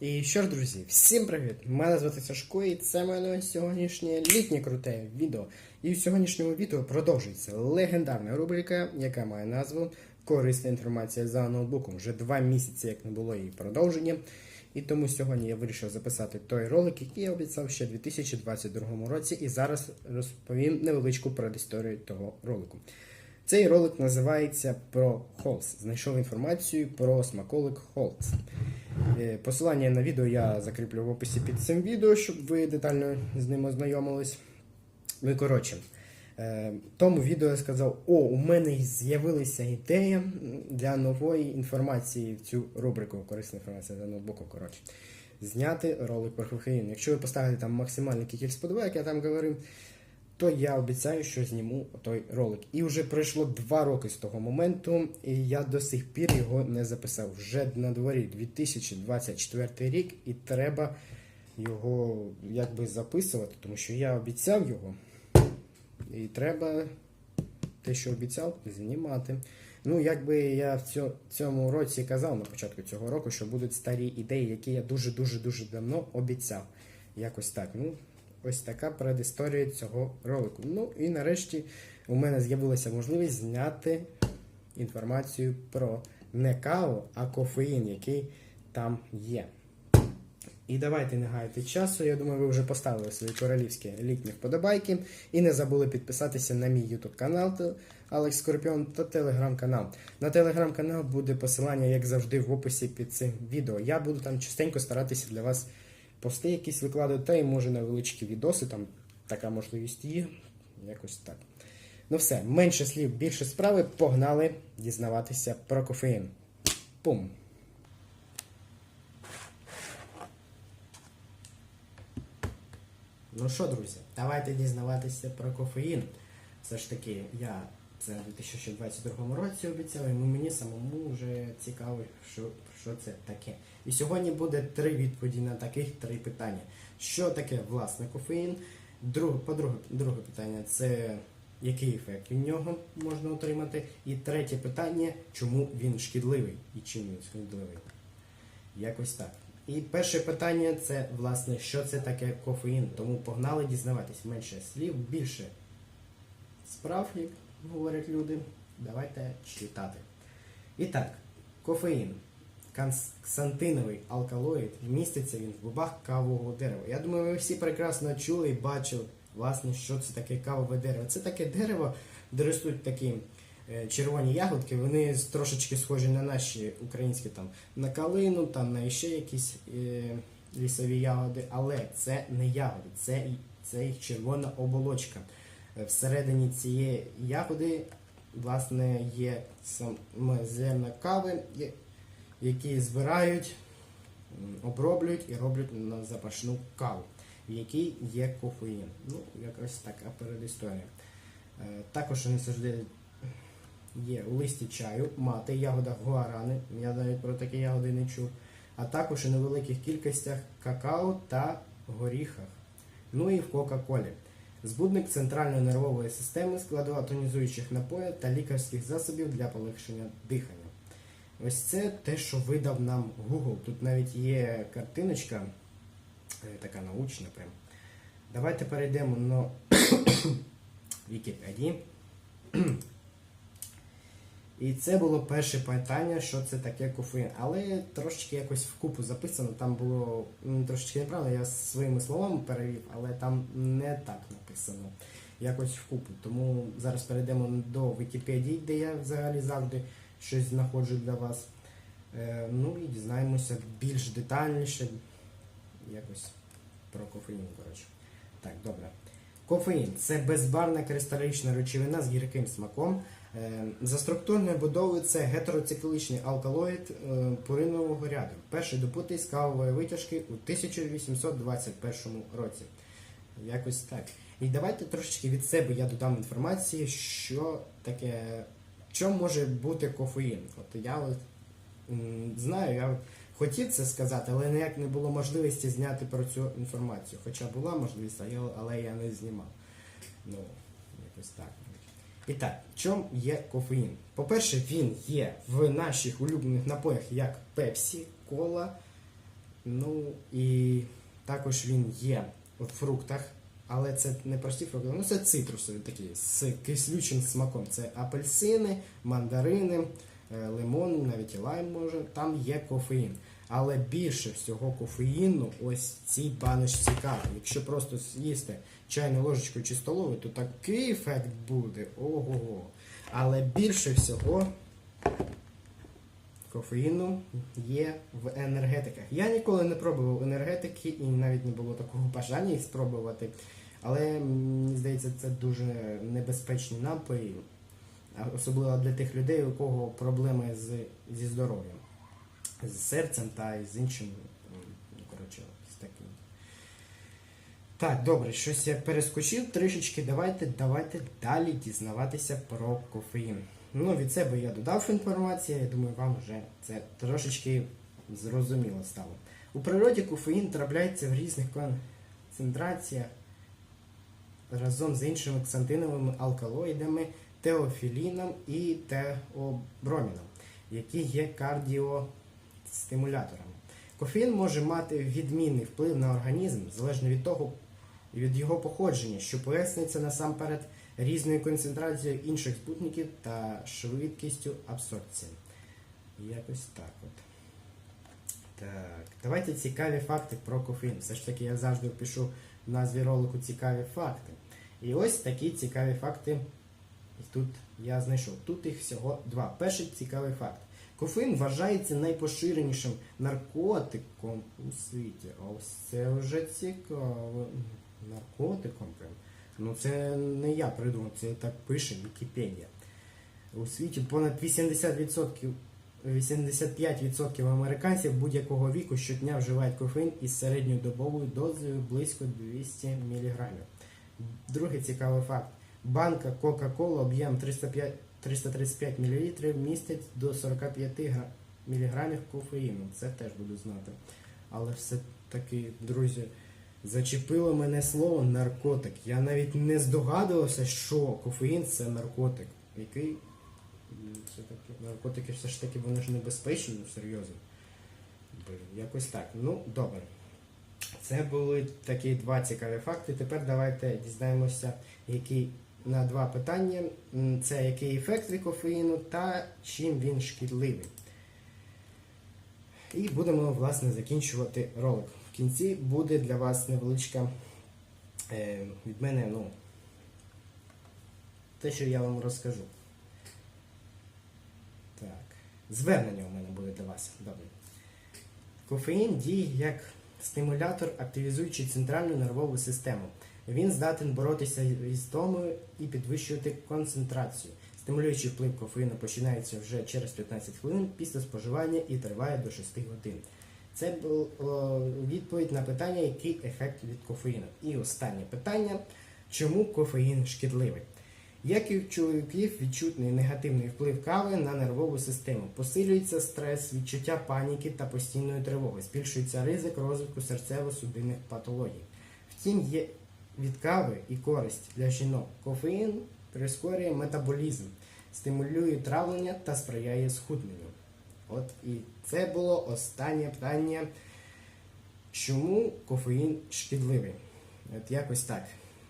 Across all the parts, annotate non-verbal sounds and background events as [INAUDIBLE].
І що ж, друзі, всім привіт! Мене звати Сашко, і це моє сьогоднішнє літнє круте відео. І в сьогоднішньому відео продовжується легендарна рубрика, яка має назву Корисна інформація за ноутбуком. Вже два місяці, як не було її продовження. І тому сьогодні я вирішив записати той ролик, який я обіцяв ще у 2022 році, і зараз розповім невеличку предісторію того ролику. Цей ролик називається про Холс. Знайшов інформацію про смаколик Холс. Е, Посилання на відео я закріплю в описі під цим відео, щоб ви детально з ним ознайомились. Ну і коротше, е, тому відео я сказав: о, у мене з'явилася ідея для нової інформації в цю рубрику Корисна інформація за ноутбуком. Коротше, зняти ролик про кофеїн. Якщо ви поставите там максимальну кількість подобайок, я там говорив, то я обіцяю, що зніму той ролик. І вже пройшло два роки з того моменту, і я до сих пір його не записав. Вже на дворі 2024 рік, і треба його якби записувати, тому що я обіцяв його. І треба те, що обіцяв, знімати. Ну, якби я в цьому році казав на початку цього року, що будуть старі ідеї, які я дуже-дуже дуже давно обіцяв. Якось так. Ну, ось така предісторія цього ролику. Ну і нарешті у мене з'явилася можливість зняти інформацію про не каву, а кофеїн, який там є. І давайте не гаяти часу. Я думаю, ви вже поставили свої королівські літні вподобайки і не забули підписатися на мій YouTube канал Алекс Скорпіон та телеграм-канал. На телеграм-канал буде посилання, як завжди, в описі під цим відео. Я буду там частенько старатися для вас пости якісь викладати, та й може невеличкі відоси, там така можливість є. Якось так. Ну все, менше слів, більше справи. Погнали дізнаватися про кофеїн. Пум! Ну що, друзі, давайте дізнаватися про кофеїн. Все ж таки, я це у 2022 році обіцяв, і мені самому вже цікаво, що, що це таке. І сьогодні буде три відповіді на таких три питання. Що таке власне кофеїн? Друге, по-друге, друге питання це який ефект від нього можна отримати. І третє питання, чому він шкідливий і чим він шкідливий. Якось так. І перше питання це, власне, що це таке кофеїн. Тому погнали дізнаватись менше слів, більше справ, говорять люди. Давайте читати. І так, кофеїн. Ксантиновий алкалоїд міститься він в бобах кавового дерева. Я думаю, ви всі прекрасно чули і бачили, власне, що це таке кавове дерево. Це таке дерево, де ростуть такі е, червоні ягодки, вони трошечки схожі на наші українські там на калину, там на ще якісь е, лісові ягоди, але це не ягоди, це, це їх червона оболочка. Е, Всередині цієї ягоди, власне, є саме зерна кави, які збирають, оброблюють і роблять на запашну каву, в якій є кофеїн. Ну, якось така передісторія. Е, Також вони завжди є у листі чаю, мати, ягода гуарани, я навіть про такі ягоди не чув, а також у невеликих кількостях какао та горіхах. Ну і в Кока-Колі. Збудник центральної нервової системи, складова тонізуючих напоїв та лікарських засобів для полегшення дихання. Ось це те, що видав нам Google. Тут навіть є картиночка, е, така научна прям. Давайте перейдемо на [COUGHS] Вікіпедії. І це було перше питання, що це таке кофеїн. Але трошечки якось вкупу записано. Там було трошечки неправильно, я своїми словами перевів, але там не так написано. Якось вкупу. Тому зараз перейдемо до Вікіпедії, де я взагалі завжди щось знаходжу для вас. Е, ну і дізнаємося більш детальніше якось про кофеїн, коротше. Так, добре. Кофеїн це безбарна кристалічна речовина з гірким смаком. Е, За структурною будовою це гетероциклічний алкалоїд е, пуринового ряду. Перший добутий з кавової витяжки у 1821 році. Якось так. І давайте трошечки від себе я додам інформації, що таке, що може бути кофеїн. От я от, знаю, я хотів це сказати, але ніяк не було можливості зняти про цю інформацію. Хоча була можливість, але я не знімав. Ну, якось так. І так, в чому є кофеїн? По-перше, він є в наших улюблених напоях, як пепсі, кола, Ну і також він є у фруктах, але це не прості фрукти, ну це цитрусові такі з кислючим смаком. Це апельсини, мандарини, е, лимон, навіть і лайм може. Там є кофеїн. Але більше всього кофеїну ось цій баночці кави. Якщо просто з'їсти чайну ложечку чи столову, то такий ефект буде. Ого-го. Але більше всього кофеїну є в енергетиках. Я ніколи не пробував енергетики і навіть не було такого бажання їх спробувати. Але мені здається, це дуже небезпечні напої, особливо для тих людей, у кого проблеми з, зі здоров'ям, з серцем та з іншим. Ну, коротше, таким. Так, добре, щось я перескочив трішечки. Давайте, давайте далі дізнаватися про кофеїн. Ну, від себе я додав інформацію, я думаю, вам вже це трошечки зрозуміло стало. У природі кофеїн трапляється в різних концентраціях разом з іншими ксантиновими алкалоїдами, теофіліном і теоброміном, які є кардіостимуляторами. Кофеїн може мати відмінний вплив на організм залежно від того, від його походження, що пояснюється насамперед різною концентрацією інших спутників та швидкістю абсорбції. Якось так от. Так, давайте цікаві факти про кофеїн. Все ж таки я завжди пишу в назві ролику цікаві факти. І ось такі цікаві факти тут я знайшов. Тут їх всього два. Перший цікавий факт. Кофеїн вважається найпоширенішим наркотиком у світі. Ось це вже цікаво. Наркотиком прям. Ну це не я придумав, це так пише Вікіпедія. У світі понад 80%, 85% американців будь-якого віку щодня вживають кофеїн із середньодобовою дозою близько 200 мг. Другий цікавий факт. Банка Coca-Cola об'єм 305 335 мл містить до 45 мг кофеїну. Це теж буду знати. Але все-таки, друзі, зачепило мене слово наркотик. Я навіть не здогадувався, що кофеїн це наркотик. Який м, все таки наркотики все ж таки вони ж небезпечні, ну серйозно. Якось так. Ну, добре. Це були такі два цікаві факти. Тепер давайте дізнаємося, які на два питання. Це який ефект від кофеїну та чим він шкідливий. І будемо, власне, закінчувати ролик. В кінці буде для вас невеличка е, від мене, ну, те, що я вам розкажу. Так. Звернення у мене буде для вас. Добре. Кофеїн діє як стимулятор, активізуючи центральну нервову систему. Він здатен боротися із томою і підвищувати концентрацію. Стимулюючий вплив кофеїну починається вже через 15 хвилин після споживання і триває до 6 годин. Це була відповідь на питання, який ефект від кофеїну. І останнє питання: чому кофеїн шкідливий? Як і у чоловіків відчутний негативний вплив кави на нервову систему, посилюється стрес, відчуття паніки та постійної тривоги, збільшується ризик розвитку серцево-судинних патологій. Втім, є від кави і користь для жінок. Кофеїн прискорює метаболізм, стимулює травлення та сприяє схудненню. От і це було останнє питання. Чому кофеїн шкідливий? От якось так.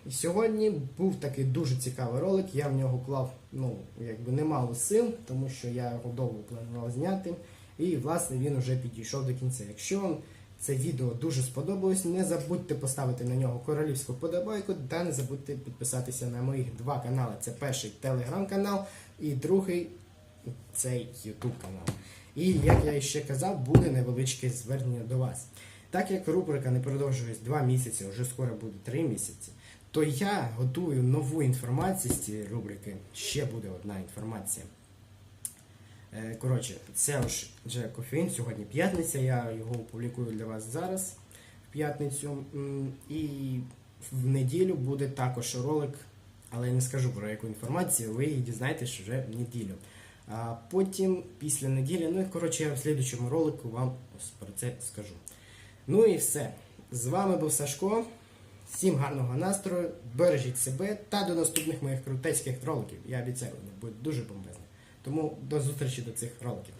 І сьогодні був такий дуже цікавий ролик. Я в нього клав ну, якби немало сил, тому що я його довго планував зняти. І власне він вже підійшов до кінця. Якщо вам це відео дуже сподобалось, не забудьте поставити на нього королівську подобайку та не забудьте підписатися на моїх два канали. Це перший телеграм-канал і другий цей ютуб канал. І як я ще казав, буде невеличке звернення до вас. Так як рубрика не продовжується два місяці, вже скоро буде три місяці, то я готую нову інформацію з цієї рубрики. Ще буде одна інформація. Е, Коротше, це вже кофеїн. Сьогодні п'ятниця. Я його опублікую для вас зараз в п'ятницю. І в неділю буде також ролик, але я не скажу про яку інформацію, ви її дізнаєтесь вже в неділю. А потім, після неділі, ну і коротше, я в слідчому ролику вам про це скажу. Ну і все. З вами був Сашко. Всім гарного настрою, бережіть себе та до наступних моїх крутецьких роликів. Я обіцяю, вони будуть дуже бомбезні. Тому до зустрічі до цих роликів.